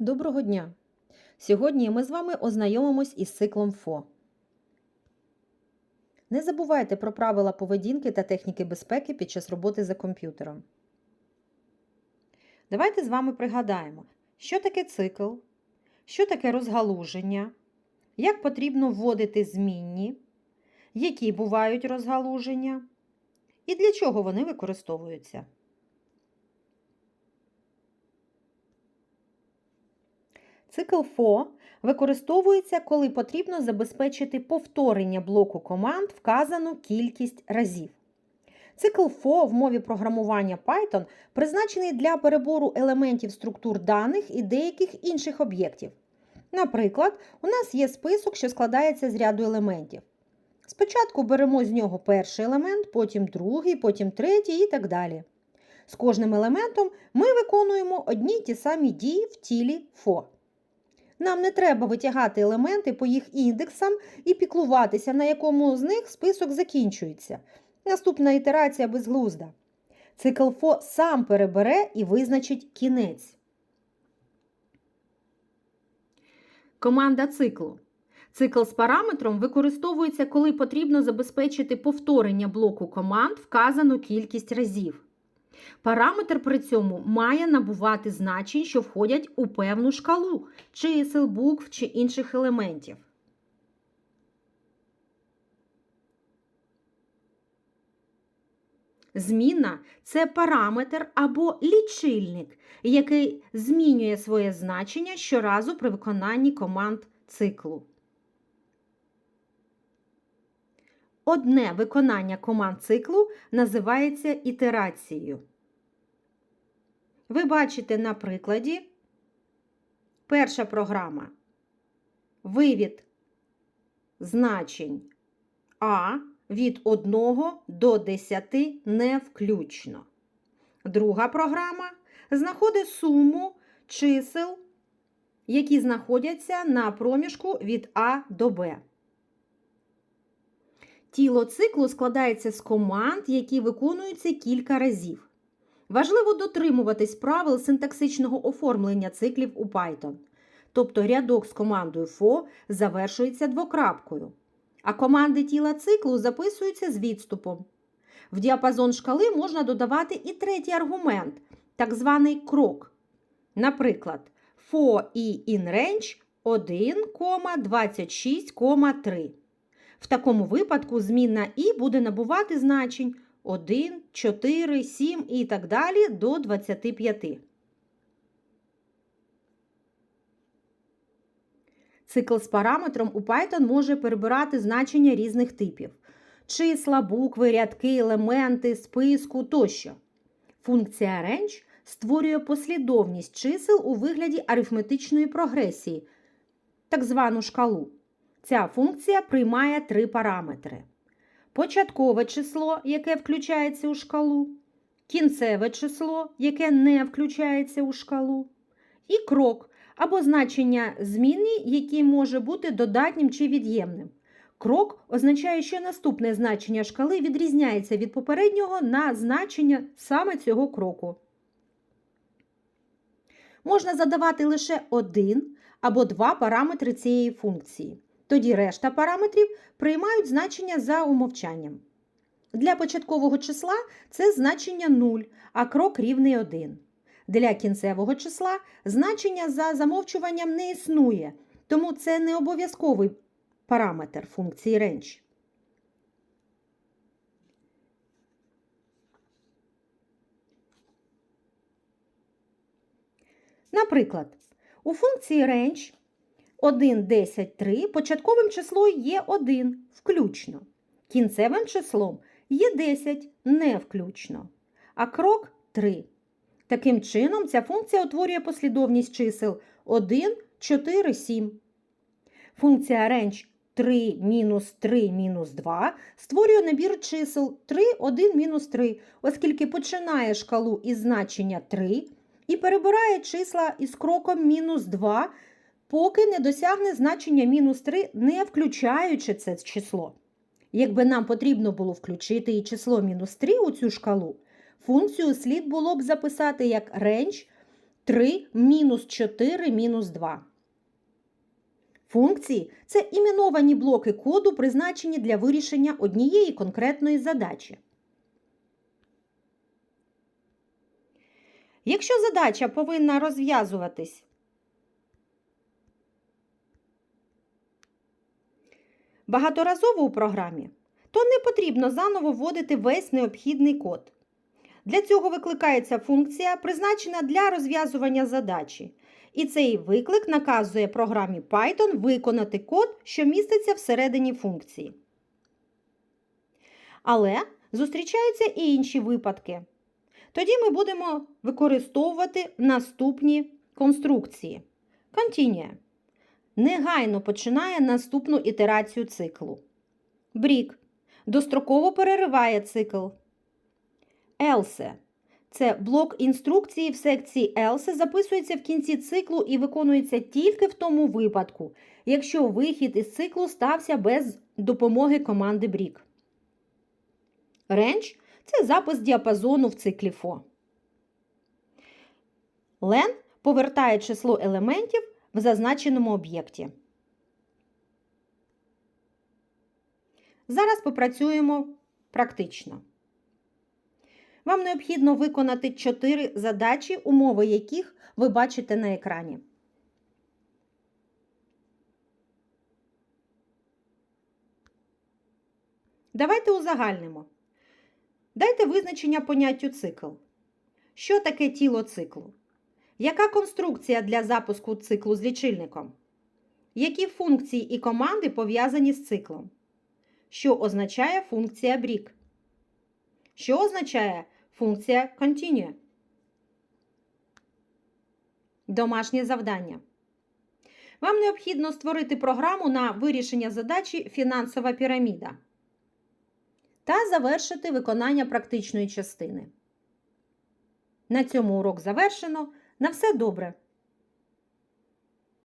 Доброго дня! Сьогодні ми з вами ознайомимось із циклом ФО. Не забувайте про правила поведінки та техніки безпеки під час роботи за комп'ютером. Давайте з вами пригадаємо, що таке цикл, що таке розгалуження, як потрібно вводити змінні, які бувають розгалуження і для чого вони використовуються. Цикл ФО використовується, коли потрібно забезпечити повторення блоку команд вказану кількість разів. Цикл ФО в мові програмування Python призначений для перебору елементів структур даних і деяких інших об'єктів. Наприклад, у нас є список, що складається з ряду елементів. Спочатку беремо з нього перший елемент, потім другий, потім третій і так далі. З кожним елементом ми виконуємо одні й ті самі дії в тілі ФО. Нам не треба витягати елементи по їх індексам і піклуватися, на якому з них список закінчується. Наступна ітерація безглузда. Цикл ФО сам перебере і визначить кінець. Команда циклу. Цикл з параметром використовується, коли потрібно забезпечити повторення блоку команд вказану кількість разів. Параметр при цьому має набувати значень, що входять у певну шкалу чисел, букв чи інших елементів. Зміна це параметр або лічильник, який змінює своє значення щоразу при виконанні команд циклу. Одне виконання команд циклу називається ітерацією. Ви бачите на прикладі перша програма. Вивід значень А від 1 до 10 не включно. Друга програма знаходить суму чисел, які знаходяться на проміжку від А до Б. Тіло циклу складається з команд, які виконуються кілька разів. Важливо дотримуватись правил синтаксичного оформлення циклів у Python. Тобто рядок з командою FO завершується двокрапкою, а команди тіла циклу записуються з відступом. В діапазон шкали можна додавати і третій аргумент, так званий крок. Наприклад, FO і InRange 1,26,3. В такому випадку змінна і буде набувати значень 1, 4, 7 і так далі до 25. Цикл з параметром у Python може перебирати значення різних типів: числа, букви, рядки, елементи, списку тощо. Функція range створює послідовність чисел у вигляді арифметичної прогресії, так звану шкалу. Ця функція приймає три параметри: початкове число, яке включається у шкалу, кінцеве число, яке не включається у шкалу, і крок або значення зміни, яке може бути додатнім чи від'ємним. Крок означає, що наступне значення шкали відрізняється від попереднього на значення саме цього кроку. Можна задавати лише один або два параметри цієї функції. Тоді решта параметрів приймають значення за умовчанням. Для початкового числа це значення 0, а крок рівний 1. Для кінцевого числа значення за замовчуванням не існує, тому це не обов'язковий параметр функції range. Наприклад, у функції range 1, 10, 3 початковим числом є 1 включно. Кінцевим числом є 10 не включно, а крок 3. Таким чином, ця функція утворює послідовність чисел 1, 4, 7. Функція range 3 мінус 3 мінус 2 створює набір чисел 3, 1, мінус 3, оскільки починає шкалу із значення 3 і перебирає числа із кроком мінус 2 поки не досягне значення мінус 3, не включаючи це число. Якби нам потрібно було включити і число мінус 3 у цю шкалу, функцію слід було б записати як range 3 мінус 4 мінус 2. Функції це іменовані блоки коду, призначені для вирішення однієї конкретної задачі. Якщо задача повинна розв'язуватись багаторазово у програмі, то не потрібно заново вводити весь необхідний код. Для цього викликається функція, призначена для розв'язування задачі. І цей виклик наказує програмі Python виконати код, що міститься всередині функції. Але зустрічаються і інші випадки. Тоді ми будемо використовувати наступні конструкції. Continue. Негайно починає наступну ітерацію циклу. Break. Достроково перериває цикл. Else. Це блок інструкції в секції Else записується в кінці циклу і виконується тільки в тому випадку, якщо вихід із циклу стався без допомоги команди Break. Range – це запис діапазону в циклі for. Len повертає число елементів в зазначеному об'єкті. Зараз попрацюємо практично. Вам необхідно виконати 4 задачі, умови яких ви бачите на екрані. Давайте узагальнимо. Дайте визначення поняттю цикл. Що таке тіло циклу? Яка конструкція для запуску циклу з лічильником? Які функції і команди пов'язані з циклом? Що означає функція брік? Що означає функція continue? Домашнє завдання. Вам необхідно створити програму на вирішення задачі фінансова піраміда та завершити виконання практичної частини. На цьому урок завершено. На все добре!